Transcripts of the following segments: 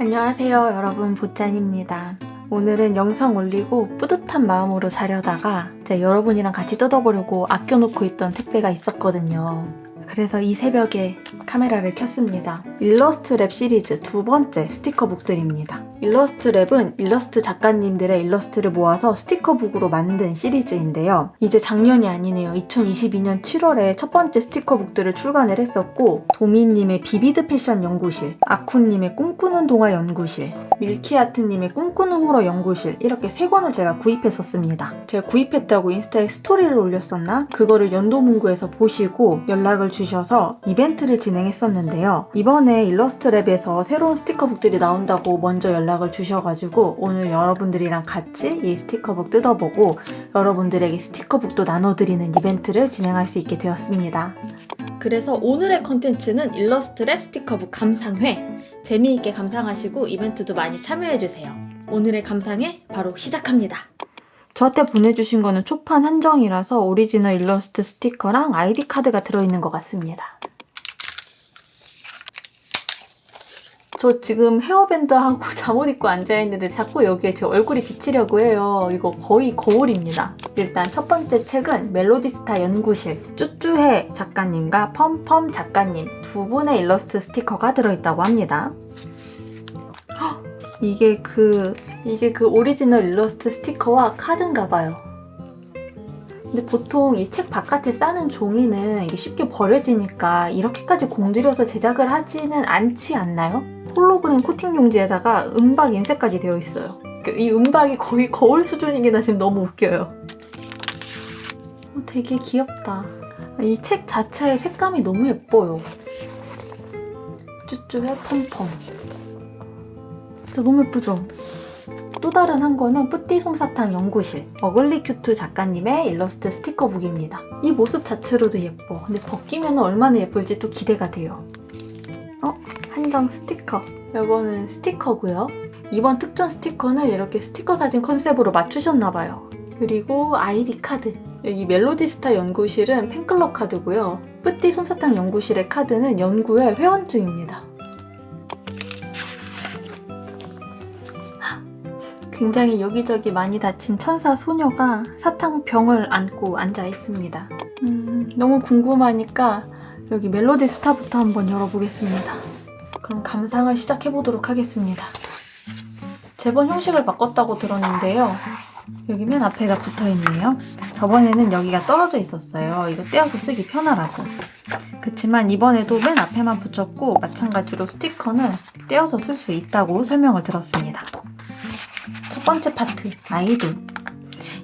안녕하세요 여러분. 보짠입니다. 오늘은 영상 올리고 뿌듯한 마음으로 자려다가 제가 여러분이랑 같이 뜯어보려고 아껴놓고 있던 택배가 있었거든요. 그래서 이 새벽에 카메라를 켰습니다 일러스트 랩 시리즈 두 번째 스티커북들입니다 일러스트 랩은 일러스트 작가님들의 일러스트를 모아서 스티커북으로 만든 시리즈인데요 이제 작년이 아니네요 2022년 7월에 첫 번째 스티커북들을 출간을 했었고 도미님의 비비드 패션 연구실 아쿠님의 꿈꾸는 동화 연구실 밀키아트님의 꿈꾸는 호러 연구실 이렇게 세 권을 제가 구입했었습니다. 제가 구입했다고 인스타에 스토리를 올렸었나? 그거를 연도문구에서 보시고 연락을 주셔서 이벤트를 진행 했었는데요. 이번에 일러스트랩에서 새로운 스티커북들이 나온다고 먼저 연락을 주셔가지고 오늘 여러분들이랑 같이 이 스티커북 뜯어보고 여러분들에게 스티커북도 나눠드리는 이벤트를 진행할 수 있게 되었습니다. 그래서 오늘의 컨텐츠는 일러스트랩 스티커북 감상회 재미있게 감상하시고 이벤트도 많이 참여해주세요. 오늘의 감상회 바로 시작합니다. 저한테 보내주신 거는 초판 한정이라서 오리지널 일러스트 스티커랑 아이디 카드가 들어있는 것 같습니다. 저 지금 헤어밴드 하고 잠옷 입고 앉아있는데 자꾸 여기에 제 얼굴이 비치려고 해요. 이거 거의 거울입니다. 일단 첫 번째 책은 멜로디스타 연구실 쭈쭈해 작가님과 펌펌 작가님 두 분의 일러스트 스티커가 들어있다고 합니다. 헉, 이게 그 이게 그 오리지널 일러스트 스티커와 카드인가 봐요. 근데 보통 이 책 바깥에 싸는 종이는 이게 쉽게 버려지니까 이렇게까지 공들여서 제작을 하지는 않지 않나요? 홀로그램 코팅 용지에다가 은박 인쇄까지 되어 있어요. 그이 은박이 거의 거울 수준이긴 하 지금 너무 웃겨요. 어, 되게 귀엽다. 이 책 자체의 색감이 너무 예뻐요. 쭈쭈해 펌펌. 진짜 너무 예쁘죠? 또 다른 한 권은 뿌띠 솜사탕 연구실 어글리 큐트 작가님의 일러스트 스티커북입니다. 이 모습 자체로도 예뻐. 근데 벗기면 얼마나 예쁠지 또 기대가 돼요. 어? 한정 스티커. 이거는 스티커고요. 이번 특전 스티커는 이렇게 스티커 사진 컨셉으로 맞추셨나봐요. 그리고 아이디 카드. 여기 멜로디스타 연구실은 팬클럽 카드고요. 뿌띠 솜사탕 연구실의 카드는 연구회 회원증입니다. 굉장히 여기저기 많이 다친 천사 소녀가 사탕병을 안고 앉아 있습니다. 음, 너무 궁금하니까 여기 멜로디 스타부터 한번 열어보겠습니다. 그럼 감상을 시작해 보도록 하겠습니다. 제본 형식을 바꿨다고 들었는데요. 여기 맨 앞에가 붙어 있네요. 저번에는 여기가 떨어져 있었어요. 이거 떼어서 쓰기 편하라고. 그치만 이번에도 맨 앞에만 붙였고 마찬가지로 스티커는 떼어서 쓸 수 있다고 설명을 들었습니다. 첫 번째 파트 아이돌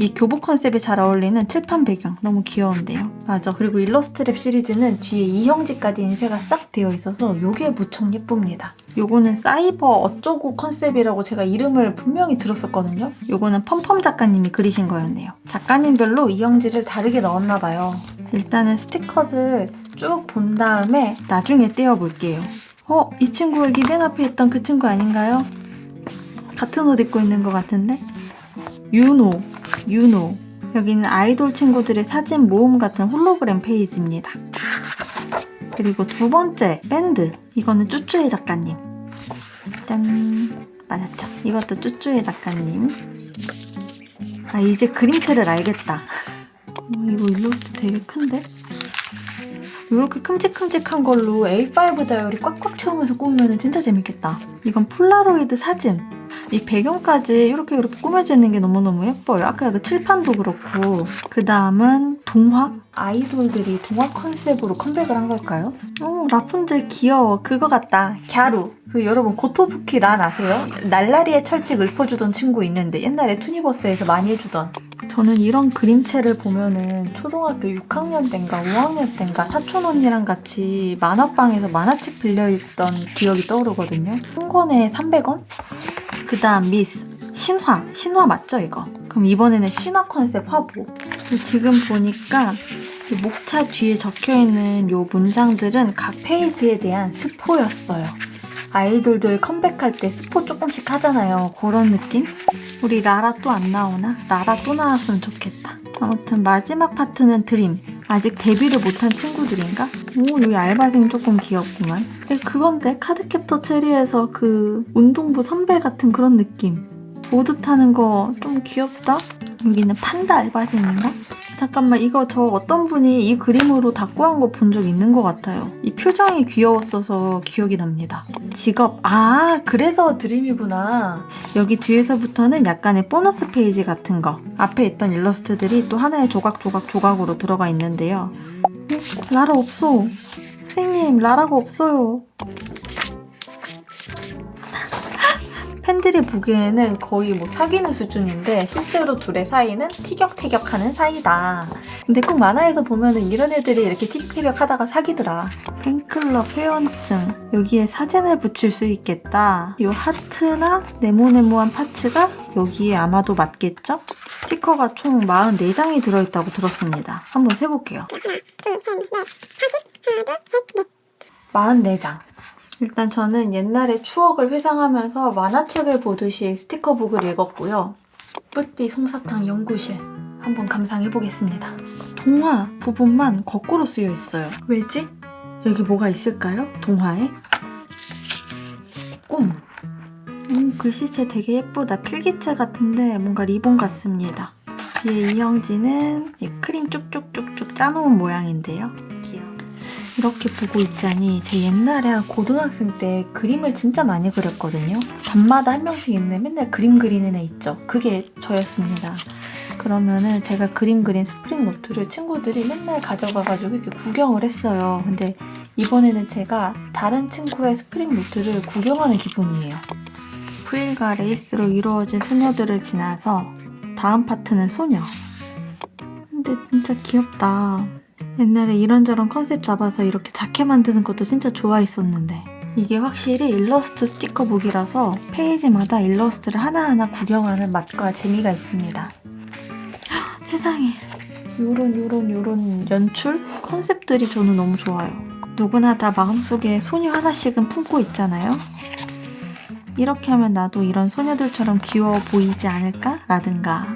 이 교복 컨셉에 잘 어울리는 칠판 배경. 너무 귀여운데요? 맞아. 그리고 일러스트랩 시리즈는 뒤에 이 형지까지 인쇄가 싹 되어 있어서 요게 무척 예쁩니다. 요거는 사이버 어쩌고 컨셉이라고 제가 이름을 분명히 들었었거든요? 요거는 펌펌 작가님이 그리신 거였네요. 작가님별로 이 형지를 다르게 넣었나 봐요. 일단은 스티커를 쭉 본 다음에 나중에 떼어볼게요. 어? 이 친구 여기 맨 앞에 있던 그 친구 아닌가요? 같은 옷 입고 있는 것 같은데? 유노, 유노. 여기는 아이돌 친구들의 사진 모음 같은 홀로그램 페이지입니다. 그리고 두 번째, 밴드. 이거는 쭈쭈의 작가님. 짠. 맞았죠? 이것도 쭈쭈의 작가님. 아, 이제 그림체를 알겠다. 어, 이거 일러스트 되게 큰데? 이렇게 큼직큼직한 걸로 A5 다이어리 꽉꽉 채우면서 꾸미면 진짜 재밌겠다. 이건 폴라로이드 사진. 이 배경까지 이렇게 이렇게 꾸며져 있는 게 너무너무 예뻐요. 아까 그 칠판도 그렇고. 그 다음은 동화? 아이돌들이 동화 컨셉으로 컴백을 한 걸까요? 어, 라푼젤 귀여워. 그거 같다. 갸루. 그 여러분 고토부키 란 아세요? 날라리의 철칙 읊어주던 친구 있는데 옛날에 투니버스에서 많이 해주던 저는 이런 그림체를 보면은 초등학교 6학년 때인가 5학년 때인가 사촌 언니랑 같이 만화방에서 만화책 빌려있던 기억이 떠오르거든요. 한 권에 300원? 그 다음 미스. 신화. 신화 맞죠 이거? 그럼 이번에는 신화 컨셉 화보. 지금 보니까 이 목차 뒤에 적혀있는 요 문장들은 각 페이지에 대한 스포였어요. 아이돌들 컴백할 때 스포 조금씩 하잖아요. 그런 느낌? 우리 라라 또 안 나오나? 라라 또 나왔으면 좋겠다. 아무튼 마지막 파트는 드림 아직 데뷔를 못한 친구들인가? 오, 여기 알바생 조금 귀엽구만. 에, 그건데 카드캡터 체리에서 그 운동부 선배 같은 그런 느낌. 보드 타는 거 좀 귀엽다? 여기는 판다 알바생인가? 잠깐만 이거 저 어떤 분이 이 그림으로 닭구한 거 본 적 있는 것 같아요. 이 표정이 귀여웠어서 기억이 납니다. 직업 아 그래서 드림이구나. 여기 뒤에서부터는 약간의 보너스 페이지 같은 거 앞에 있던 일러스트들이 또 하나의 조각 조각 조각으로 들어가 있는데요. 어? 라라 없어. 선생님 라라가 없어요. 팬들이 보기에는 거의 뭐 사귀는 수준인데 실제로 둘의 사이는 티격태격하는 사이다. 근데 꼭 만화에서 보면은 이런 애들이 이렇게 티격태격 하다가 사귀더라. 팬클럽 회원증 여기에 사진을 붙일 수 있겠다. 이 하트나 네모네모한 파츠가 여기에 아마도 맞겠죠? 스티커가 총 44장이 들어있다고 들었습니다. 한번 세볼게요. 44장. 일단 저는 옛날의 추억을 회상하면서 만화책을 보듯이 스티커북을 읽었고요. 뿌띠 솜사탕 연구실 한번 감상해 보겠습니다. 동화 부분만 거꾸로 쓰여 있어요. 왜지? 여기 뭐가 있을까요? 동화에? 꿈. 음, 글씨체 되게 예쁘다. 필기체 같은데 뭔가 리본 같습니다. 뒤에 이영지는 이 크림 쭉쭉쭉쭉 짜놓은 모양인데요. 이렇게 보고 있자니 제 옛날에 한 고등학생 때 그림을 진짜 많이 그렸거든요. 밤마다 한 명씩 있는 맨날 그림 그리는 애 있죠. 그게 저였습니다. 그러면은 제가 그림 그린 스프링 노트를 친구들이 맨날 가져가가지고 이렇게 구경을 했어요. 근데 이번에는 제가 다른 친구의 스프링 노트를 구경하는 기분이에요. 프릴과 레이스로 이루어진 소녀들을 지나서 다음 파트는 소녀. 근데 진짜 귀엽다. 옛날에 이런저런 컨셉 잡아서 이렇게 자켓 만드는 것도 진짜 좋아했었는데 이게 확실히 일러스트 스티커북이라서 페이지마다 일러스트를 하나하나 구경하는 맛과 재미가 있습니다. 헉, 세상에 요런 요런 요런 연출? 컨셉들이 저는 너무 좋아요. 누구나 다 마음속에 소녀 하나씩은 품고 있잖아요. 이렇게 하면 나도 이런 소녀들처럼 귀여워 보이지 않을까? 라든가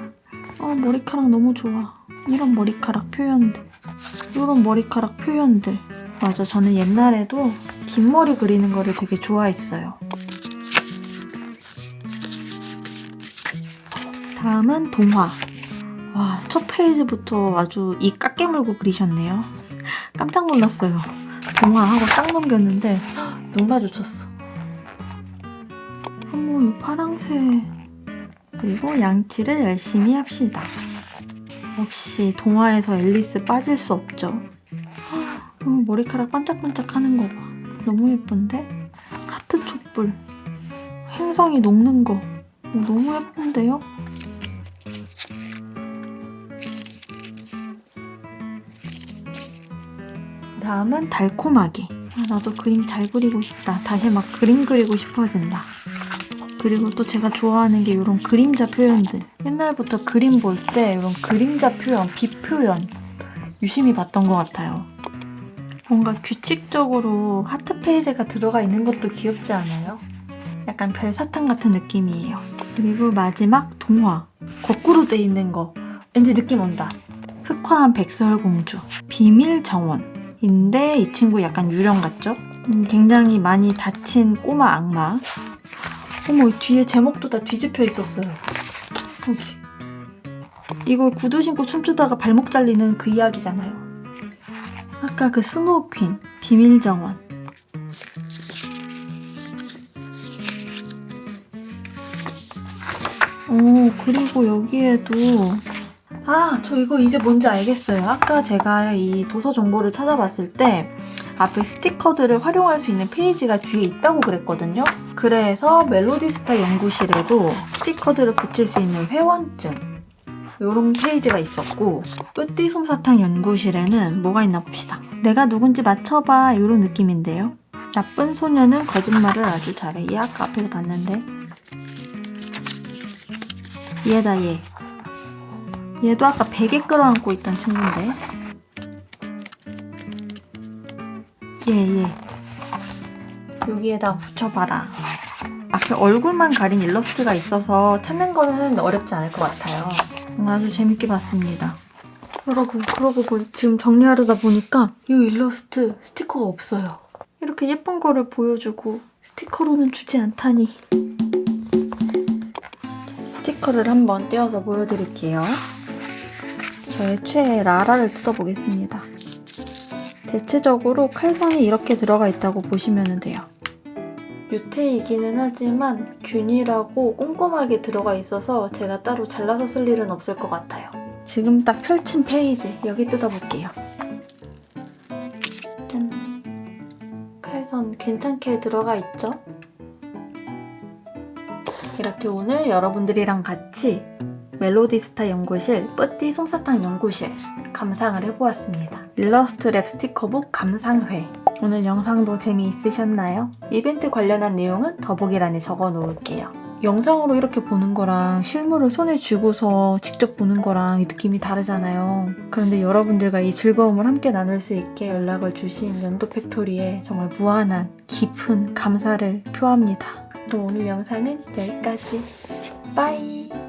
어 머리카락 너무 좋아. 이런 머리카락 표현들. 이런 머리카락 표현들. 맞아, 저는 옛날에도 긴 머리 그리는 거를 되게 좋아했어요. 다음은 동화. 와, 첫 페이지부터 아주 이 깎게 물고 그리셨네요. 깜짝 놀랐어요. 동화하고 딱 넘겼는데 눈 마주쳤어. 어머, 이 파랑새. 그리고 양치를 열심히 합시다. 역시 동화에서 앨리스 빠질 수 없죠. 어, 머리카락 반짝반짝 하는 거 봐. 너무 예쁜데? 하트 촛불. 행성이 녹는 거. 어, 너무 예쁜데요? 다음은 달콤하게. 아, 나도 그림 잘 그리고 싶다. 다시 막 그림 그리고 싶어진다. 그리고 또 제가 좋아하는 게 이런 그림자 표현들. 옛날부터 그림 볼 때 이런 그림자 표현, 빛 표현 유심히 봤던 것 같아요. 뭔가 규칙적으로 하트 페이지가 들어가 있는 것도 귀엽지 않아요? 약간 별사탕 같은 느낌이에요. 그리고 마지막 동화. 거꾸로 돼 있는 거. 왠지 느낌 온다. 흑화한 백설공주. 비밀 정원인데 이 친구 약간 유령 같죠? 음, 굉장히 많이 다친 꼬마 악마. 어머, 이 뒤에 제목도 다 뒤집혀 있었어요. 여기. 이걸 구두 신고 춤추다가 발목 잘리는 그 이야기잖아요. 아까 그 스노우 퀸, 비밀 정원. 오, 그리고 여기에도 아, 저 이거 이제 뭔지 알겠어요. 아까 제가 이 도서 정보를 찾아봤을 때 앞에 스티커들을 활용할 수 있는 페이지가 뒤에 있다고 그랬거든요. 그래서 멜로디스타 연구실에도 스티커들을 붙일 수 있는 회원증 이런 페이지가 있었고 뿌띠 솜사탕 연구실에는 뭐가 있나 봅시다. 내가 누군지 맞춰봐 이런 느낌인데요. 나쁜 소녀는 거짓말을 아주 잘해. 얘 아까 앞에서 봤는데 얘다 얘. 얘도 아까 베개 끌어안고 있던 친구인데 얘, 얘. 여기에다 붙여봐라. 앞에 얼굴만 가린 일러스트가 있어서 찾는 거는 어렵지 않을 것 같아요. 음, 아주 재밌게 봤습니다. 여러분 그러고 보니 지금 정리하려다 보니까 이 일러스트 스티커가 없어요. 이렇게 예쁜 거를 보여주고 스티커로는 주지 않다니. 스티커를 한번 떼어서 보여드릴게요. 저의 최애 라라를 뜯어보겠습니다. 대체적으로 칼선이 이렇게 들어가 있다고 보시면 돼요. 유태이기는 하지만 균일하고 꼼꼼하게 들어가 있어서 제가 따로 잘라서 쓸 일은 없을 것 같아요. 지금 딱 펼친 페이지 여기 뜯어볼게요. 짠. 칼선 괜찮게 들어가 있죠? 이렇게 오늘 여러분들이랑 같이 멜로디스타 연구실 뿌띠 솜사탕 연구실 감상을 해보았습니다. 일러스트 랩 스티커북 감상회 오늘 영상도 재미있으셨나요? 이벤트 관련한 내용은 더보기란에 적어 놓을게요. 영상으로 이렇게 보는 거랑 실물을 손에 쥐고서 직접 보는 거랑 이 느낌이 다르잖아요. 그런데 여러분들과 이 즐거움을 함께 나눌 수 있게 연락을 주신 연도 팩토리에 정말 무한한 깊은 감사를 표합니다. 그럼 오늘 영상은 여기까지. 빠이!